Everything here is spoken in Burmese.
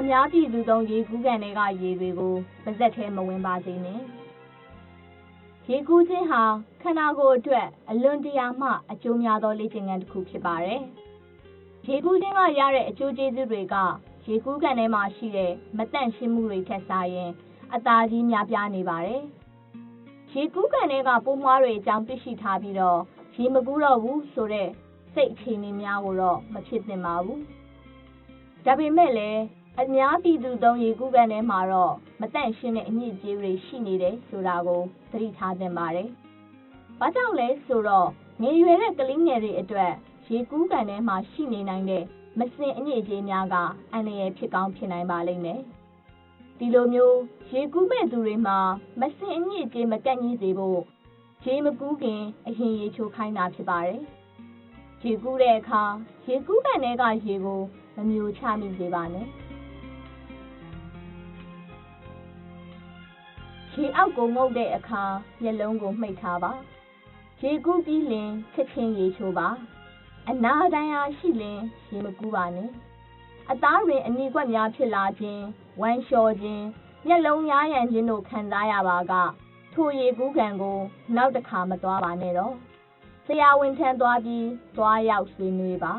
အများပြည်သူသုံးရေကူးကန်တွေကရေတွေကိုပါဇက်ထဲမဝင်ပါစေနဲ့ရေကူးခြင်းဟာခန္ဓာကိုယ်အတွက်အလွန်တရာမှအကျိုးများသောလေ့ကျင့်ခန်းတစ်ခုဖြစ်ပါတယ်ရေကူးခြင်းကရတဲ့အကျိုးကျေးဇူးတွေကရေကူးကန်ထဲမှာရှိတဲ့မတန့်ရှင်းမှုတွေထက်စာရင်အသာကြီးများပြားနေပါတယ်ရေကူးကန်တွေကပိုးမွှားတွေအကြောင်းသိရှိထားပြီးတော့ရေမကူးတော့ဘူးဆိုတဲ့စိတ်အခြေအနေများကိုတော့မဖြစ်သင့်ပါဘူးဒါပေမဲ့လည်း အများပြည်သူသုံးရေကူးကန်ထဲမှာတော့မတန့်ရှင်းတဲ့အညစ်အကြေးတွေရှိနေတယ်ဆိုတာကိုသတိထားသင့်ပါတယ်။ဘာကြောင့်လဲဆိုတော့ငယ်ရွယ်တဲ့ကလေးငယ်တွေအတွက်ရေကူးကန်ထဲမှာရှိနေနိုင်တဲ့မစင်အညစ်အကြေးများကအန္တရာယ်ဖြစ်ကောင်းဖြစ်နိုင်ပါလိမ့်မယ်။ဒီလိုမျိုးရေကူးမဲ့သူတွေမှာမစင်အညစ်အကြေးမကန့်ကြီးစေဖို့ရေမကူးခင်အရင်ရေချိုးခိုင်းတာဖြစ်ပါတယ်။ရေကူးတဲ့အခါရေကူးကန်ထဲကရေကိုမမျိုးချမိစေပါနဲ့။ ရေအောက်ကိုငုတ်တဲ့အခါမျက်လုံးကိုမှိတ်ထားပါရေကူးပြီးလင်ချက်ချင်းရေချိုးပါအနာတန်ရာရှိလင်ရေမကူးပါနဲ့အသားတွင်အနီကွက်များဖြစ်လာခြင်းဝမ်းလျှောခြင်းမျက်လုံးရားရံခြင်းတို့ခံစားရပါကထိုရေကူးခံကိုနောက်တစ်ခါမသွားပါနဲ့တော့ဆရာဝန်ထမ်းသွားပြီးသွားရောက်ဆွေးနွေးပါ